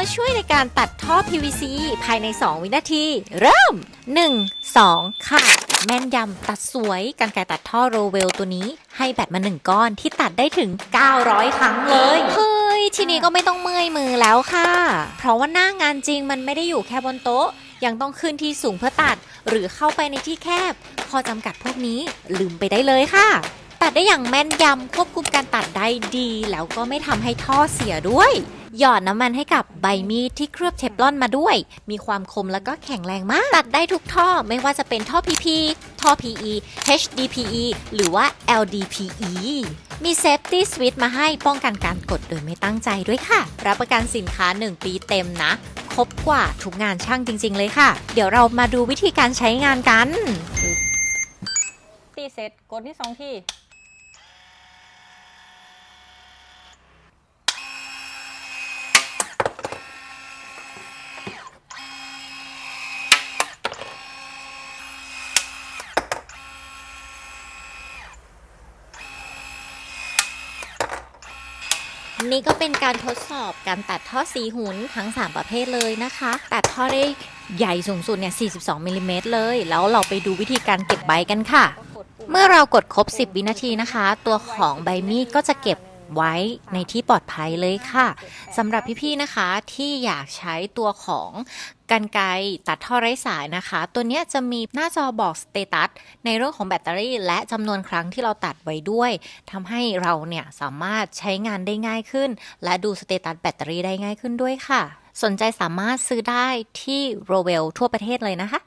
ตัวช่วยในการตัดท่อ PVC ภายใน 2 วินาที เริ่ม 1 2 ค่ะ แม่นยำตัดสวยกันไกตัดท่อโรเวลตัวนี้ ให้แบตมา 1 ก้อนที่ตัดได้ถึง 900 ครั้งเลยเฮ้ยทีนี้ก็ไม่ต้องเมื่อยมือแล้วค่ะ เพราะว่าหน้างานจริงมันไม่ได้อยู่แค่บนโต๊ะ ยังต้องขึ้นที่สูงเพื่อตัด หรือเข้าไปในที่แคบ ข้อจำกัดพวกนี้ลืมไปได้เลยค่ะ ตัดได้อย่างแม่นยำควบคุมการตัดได้ดี แล้วก็ไม่ทำให้ท่อเสียด้วย หยอดน้ำมันให้กับใบมีดที่เคลือบเทฟลอนมาด้วย มีความคมแล้วก็แข็งแรงมาก ตัดได้ทุกท่อไม่ว่าจะเป็นท่อ PP ท่อ PE HDPE หรือว่า LDPE มี Safety Switch มาให้ป้องกันการกดโดยไม่ตั้งใจด้วยค่ะ รับประกันสินค้า 1 ปีเต็มนะ ครบกว่าทุกงานช่างจริง ๆ เลยค่ะ เดี๋ยวเรามาดูวิธีการใช้งานกัน ตีเสร็จกดที่สองที่ นี่ก็เป็นการทดสอบการตัดท่อสีหุนทั้ง 3 ประเภทเลยนะคะ ตัดท่อได้ใหญ่สูงสุดเนี่ย 42มิลลิเมตรเลย แล้วเราไปดูวิธีการเก็บใบกันค่ะ เมื่อเรากดครบ 10 วินาทีนะคะ ตัวของใบมีดก็จะเก็บ ไว้ในที่ปลอดภัยเลยค่ะสำหรับพี่ๆนะคะที่อยากใช้ตัวของกันไกรตัดท่อไร้สายนะคะ ตัวเนี้ยจะมีหน้าจอบอกสเตตัสในเรื่องของแบตเตอรี่ และจำนวนครั้งที่เราตัดไว้ด้วยทำให้เราเนี่ยสามารถใช้งานได้ง่ายขึ้น และดูสเตตัสแบตเตอรี่ได้ง่ายขึ้นด้วยค่ะ สนใจสามารถซื้อได้ที่โรเวลทั่วประเทศเลยนะคะ